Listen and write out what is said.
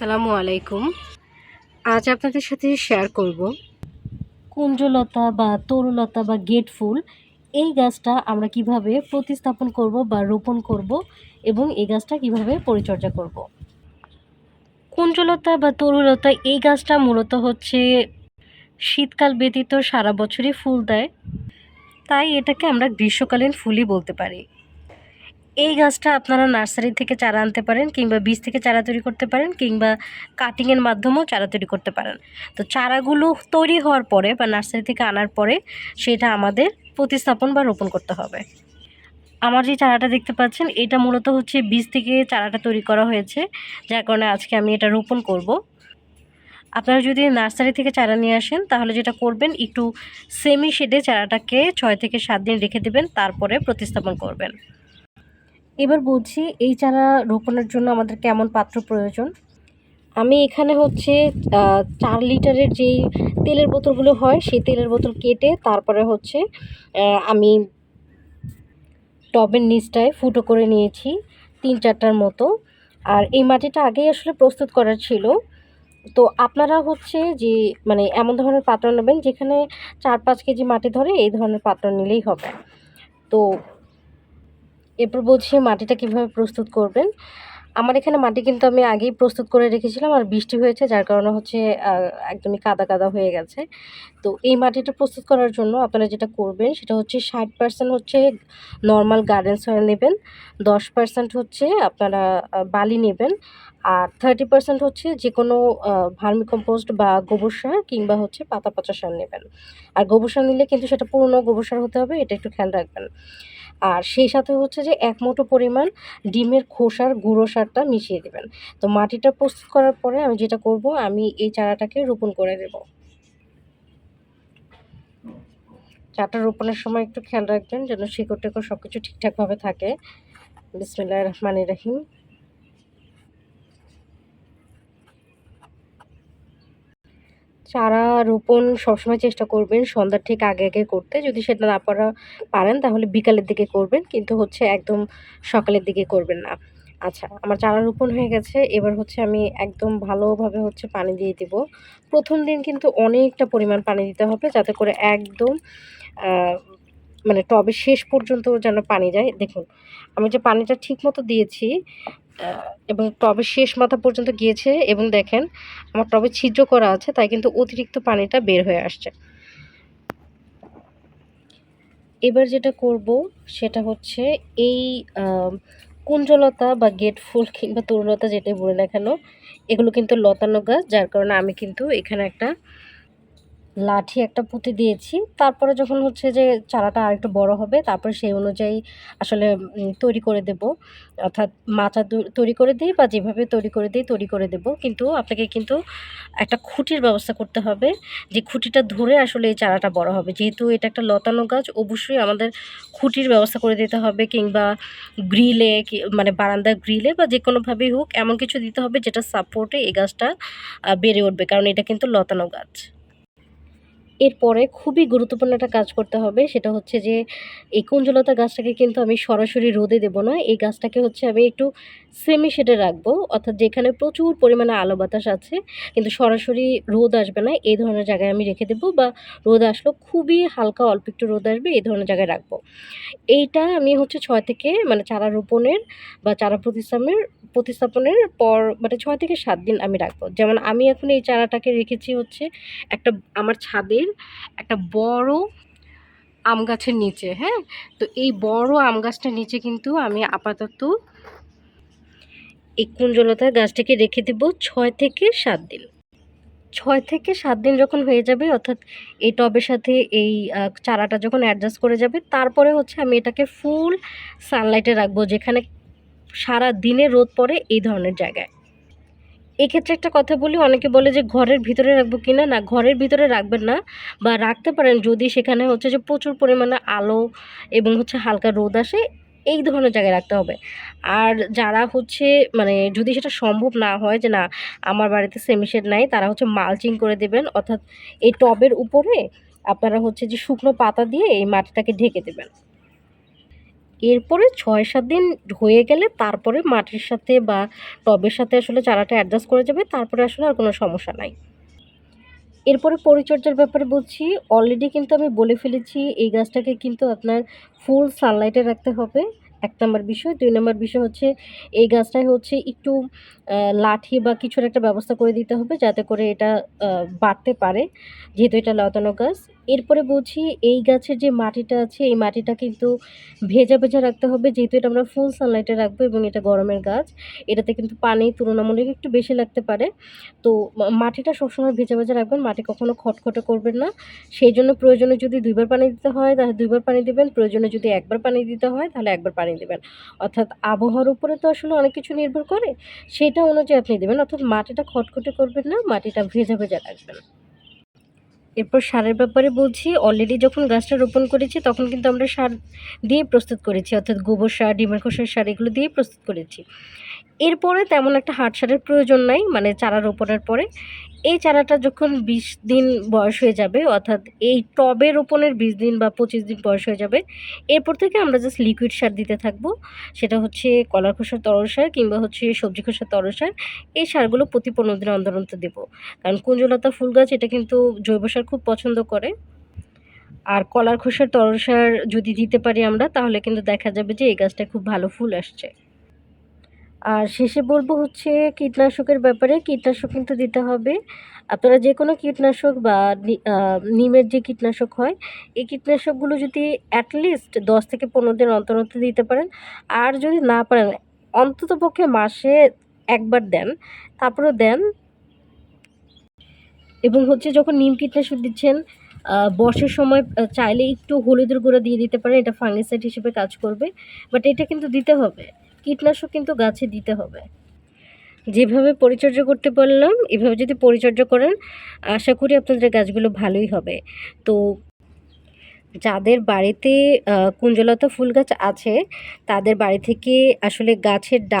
আসসালামু আলাইকুম। আজ আপনাদের সাথে শেয়ার করব। কুঞ্জলতা বা তরুলতা বা গেট ফুল, এই গাছটা আমরা কীভাবে প্রতিস্থাপন করব বা রোপণ করব এবং এই গাছটা কীভাবে পরিচর্যা করব? কুঞ্জলতা বা তরুলতা, এই গাছটা মূলত হচ্ছে শীতকাল ব্যতীত সারা বছরই ফুল দেয়। তাই এটাকে আমরা গ্রীষ্মকালীন ফুলই বলতে পারি। এই গাছটা আপনারা নার্সারি থেকে চারা আনতে পারেন কিংবা বীজ থেকে চারা তৈরি করতে পারেন কিংবা কাটিংয়ের মাধ্যমেও চারা তৈরি করতে পারেন। তো চারাগুলো তৈরি হওয়ার পরে বা নার্সারি থেকে আনার পরে সেটা আমাদের প্রতিস্থাপন বা রোপণ করতে হবে। আমার যে চারাটা দেখতে পাচ্ছেন, এটা মূলত হচ্ছে বীজ থেকে চারাটা তৈরি করা হয়েছে, যার কারণে আজকে আমি এটা রোপণ করব। আপনারা যদি নার্সারি থেকে চারা নিয়ে আসেন, তাহলে যেটা করবেন, একটু সেমি শেডে চারাটাকে ছয় থেকে সাত দিন রেখে দেবেন, তারপরে প্রতিস্থাপন করবেন। এবার বলছি এই চারা রোপণের জন্য আমাদের কেমন পাত্র প্রয়োজন? আমি এখানে হচ্ছে চার লিটারের যেই তেলের বোতলগুলো হয়, সেই তেলের বোতল কেটে তারপরে হচ্ছে আমি টবের নিচটায় ফুটো করে নিয়েছি, তিন চারটার মতো। আর এই মাটিটা আগেই আসলে প্রস্তুত করার ছিল। তো আপনারা হচ্ছে যে মানে এমন ধরনের পাত্র নেবেন যেখানে চার পাঁচ কেজি মাটি ধরে এই ধরনের পাত্র নিলেই হবে। তো এরপর বলছি মাটিটা কীভাবে প্রস্তুত করবেন। আমার এখানে মাটি কিন্তু আমি আগেই প্রস্তুত করে রেখেছিলাম আর বৃষ্টি হয়েছে, যার কারণে হচ্ছে একদমই কাদা কাদা হয়ে গেছে। তো এই মাটিটা প্রস্তুত করার জন্য আপনারা যেটা করবেন, সেটা হচ্ছে ষাট পার্সেন্ট হচ্ছে নর্মাল গার্ডেন সয়েল নেবেন, দশ পার্সেন্ট হচ্ছে আপনারা বালি নেবেন, আর থার্টি পার্সেন্ট হচ্ছে যে কোনো ভার্মি কম্পোস্ট বা গোবর সার কিংবা হচ্ছে পাতা পচা সার নেবেন। আর গোবর সার নিলে কিন্তু সেটা পুরনো গোবর সার হতে হবে, এটা একটু খেয়াল রাখবেন। আর সেই সাথে হচ্ছে যে এক মুঠো পরিমাণ ডিমের খোসার গুঁড়ো সারটা মিশিয়ে দেবেন। তো মাটিটা প্রস্তুত করার পরে আমি যেটা করব, আমি এই চারাটাকে রোপণ করে দেব চারাটা রোপণের সময় একটু খেয়াল রাখবেন যেন শিকড় টেকড় সব কিছু ঠিকঠাকভাবে থাকে। বিসমিল্লাহ রহমানির রাহিম। চারা রোপণ সবসময় চেষ্টা করবেন, সন্ধ্যার ঠিক আগে আগে করতে। যদি সেটা না পারা, পারেন, তাহলে বিকালের দিকে করবেন, কিন্তু হচ্ছে একদম সকালের দিকে করবেন না। আচ্ছা আমার চারা রোপণ হয়ে গেছে। এবার হচ্ছে আমি একদম ভালোভাবে হচ্ছে পানি দিয়ে দিব। প্রথম দিন কিন্তু অনেকটা পরিমাণ পানি দিতে হবে, যাতে করে একদম মানে টবে শেষ পর্যন্ত যেন পানি যায়। দেখুন, আমি যে পানিটা ঠিক মতো দিয়েছি এবং টবের শেষ মাথা পর্যন্ত গিয়েছে এবং দেখেন আমার টবে ছিদ্র করা আছে, তাই কিন্তু অতিরিক্ত পানিটা বের হয়ে আসছে। এবার যেটা করব, সেটা হচ্ছে এই কুঞ্জলতা বা গেট ফুল কিংবা তরুলতা যেটাই বলে না কেন, এগুলো কিন্তু লতানো গাছ, যার কারণে আমি কিন্তু এখানে একটা লাঠি একটা পুঁতে দিয়েছি। তারপরে যখন হচ্ছে যে চারাটা আরেকটু বড় হবে, তারপরে সেই অনুযায়ী আসলে তৈরি করে দেব। অর্থাৎ মাচা তৈরি করে দিই বা যেভাবে তৈরি করে দিই তৈরি করে দেব। কিন্তু আপনাকে কিন্তু একটা খুঁটির ব্যবস্থা করতে হবে যে খুঁটিটা ধরে আসলে এই চারাটা বড় হবে। যেহেতু এটা একটা লতানো গাছ, অবশ্যই আমাদের খুঁটির ব্যবস্থা করে দিতে হবে কিংবা গ্রিলে মানে বারান্দার গ্রিলে বা যে কোনোভাবেই হোক, এমন কিছু দিতে হবে যেটা সাপোর্টে এই গাছটা বেড়ে উঠবে। কারণ এটা কিন্তু লতানো গাছ। এরপরে খুবই গুরুত্বপূর্ণ একটা কাজ করতে হবে, সেটা হচ্ছে যে এই কুঞ্জলতা গাছটাকে কিন্তু আমি সরাসরি রোদে দেবো না, এই গাছটাকে হচ্ছে আমি একটু সেমি শেডে রাখব, অর্থাৎ যেখানে প্রচুর পরিমাণে আলো বাতাস আছে, কিন্তু সরাসরি রোদ আসবে না, এই ধরনের জায়গায় আমি রেখে দেবো বা রোদ আসলেও খুবই হালকা অল্প একটু রোদ আসবে, এই ধরনের জায়গায় রাখব। এইটা আমি হচ্ছে ছয় থেকে মানে চারা রোপণের বা চারা প্রতিস্থাপনের প্রতিস্থাপনের পর মানে ছয় থেকে সাত দিন আমি রাখব। যেমন আমি এখন এই চারাটাকে রেখেছি হচ্ছে একটা, আমার ছাদের একটা বড় আম গাছের নিচে হ্যাঁ? তো এই বড় আম গাছটার নিচে কিন্তু আমি আপাতত এই কুঞ্জলতা গাছটাকে রেখে দেব ছয় থেকে সাত দিন। ছয় থেকে সাত দিন যখন হয়ে যাবে, অর্থাৎ এই টবের সাথে এই চারাটা যখন অ্যাডজাস্ট করে যাবে, তারপরে হচ্ছে আমি এটাকে ফুল সানলাইটে রাখব, যেখানে সারা দিনে রোদ পড়ে এই ধরনের জায়গায়। এক্ষেত্রে একটা কথা বলি, অনেকে বলে যে ঘরের ভিতরে রাখব কিনা? না, ঘরের ভিতরে রাখবেন না বা রাখতে পারেন যদি সেখানে হচ্ছে যে প্রচুর পরিমাণে আলো এবং হচ্ছে হালকা রোদ আসে, এই ধরনের জায়গায় রাখতে হবে। আর যারা হচ্ছে মানে যদি সেটা সম্ভব না হয় যে না, আমার বাড়িতে সেমিশেড নাই, তারা হচ্ছে মালচিং করে দেবেন, অর্থাৎ এই টবের উপরে আপনারা হচ্ছে যে শুকনো পাতা দিয়ে এই মাটিটাকে ঢেকে দেবেন। এরপরে ছয়, সাত দিন হয়ে গেলে তারপরে মাটির সাথে বা টবের সাথে আসলে চারাটা অ্যাডজাস্ট করে যাবে, তারপরে আসলে আর কোনো সমস্যা নাই। এরপরে পরিচর্যার ব্যাপারে বলছি অলরেডি কিন্তু আমি বলে ফেলেছি, এই গাছটাকে কিন্তু আপনার ফুল সানলাইটে রাখতে হবে। এক নম্বর বিষয়। দুই নম্বর বিষয় হচ্ছে, এই গাছটায় হচ্ছে একটু লাঠি বা কিছুর একটা ব্যবস্থা করে দিতে হবে যাতে করে এটা বাড়তে পারে, যেহেতু এটা লতানো গাছ। এরপরে বলছি, এই গাছের যে মাটিটা আছে, এই মাটিটা কিন্তু ভেজা ভেজা রাখতে হবে। যেহেতু এটা আমরা ফুল সানলাইটে রাখব এবং এটা গরমের গাছ, এটাতে কিন্তু পানি তুলনামূলক একটু বেশি লাগতে পারে। তো মাটিটা সবসময় ভেজা ভেজা রাখবেন, মাটি কখনো খটখটে করবেন না। সেই জন্য প্রয়োজনে যদি দুইবার পানি দিতে হয়, তাহলে দুইবার পানি দিবেন। প্রয়োজনে যদি একবার পানি দিতে হয়, তাহলে একবার পানি দিবেন। অর্থাৎ আবহাওয়ার উপরে তো আসলে অনেক কিছু নির্ভর করে। সেটা অনুযায়ী আপনি দেবেন। অর্থাৎ মাটিটা খটখটে করবেন না, মাটিটা ভেজা ভেজা রাখবেন। এরপর সারের ব্যাপারে বলছি অলরেডি যখন গাছটা রোপণ করেছি তখন কিন্তু আমরা সার দিয়ে প্রস্তুত করেছি, অর্থাৎ গোবর সার, ডিমের খোসার সার এগুলো দিয়ে প্রস্তুত করেছি। এরপরে তেমন একটা হাট সারের প্রয়োজন নাই মানে চারা রোপণের পরে। এই চারাটা যখন বিশ দিন বয়স হয়ে যাবে, অর্থাৎ এই টবে রোপণের বিশ দিন বা পঁচিশ দিন বয়স হয়ে যাবে, এরপর থেকে আমরা জাস্ট লিকুইড সার দিতে থাকব। সেটা হচ্ছে কলার খোসার তরল সার কিংবা হচ্ছে সবজি খোসার তরল সার। এই সারগুলো প্রতি পনেরো দিন অন্তর অন্তর দেবো। কারণ কুঞ্জলতা ফুল গাছ, এটা কিন্তু জৈব সার খুব পছন্দ করে। আর কলার খোসার তরল সার যদি দিতে পারি আমরা, তাহলে কিন্তু দেখা যাবে যে এই গাছটা খুব ভালো ফুল আসছে। আর শেষে বলব হচ্ছে কীটনাশকের ব্যাপারে, কীটনাশক কিন্তু দিতে হবে। আপনারা যে কোনো কীটনাশক বা নিমের যে কীটনাশক হয়, এই কীটনাশকগুলো যদি অ্যাটলিস্ট দশ থেকে পনেরো দিন অন্তর অন্তর দিতে পারেন। আর যদি না পারেন, অন্তত পক্ষে মাসে একবার দেন, তারপরেও দেন। এবং হচ্ছে যখন নিম কীটনাশক দিচ্ছেন বর্ষার সময় চাইলে একটু হলুদের গুঁড়া দিয়ে দিতে পারেন, এটা ফাঙ্গিসাইড হিসেবে কাজ করবে। বাট এটা কিন্তু দিতে হবে। কীটনাশক কিন্তু গাছে দিতে হবে। যেভাবে পরিচর্যা করতে পারলাম, এভাবে যদি পরিচর্যা করেন, আশা করি আপনাদের গাছগুলো ভালোই হবে। তো যাদের বাড়িতে কুঞ্জলতা ফুল গাছ আছে, তাদের বাড়ি থেকে আসলে গাছের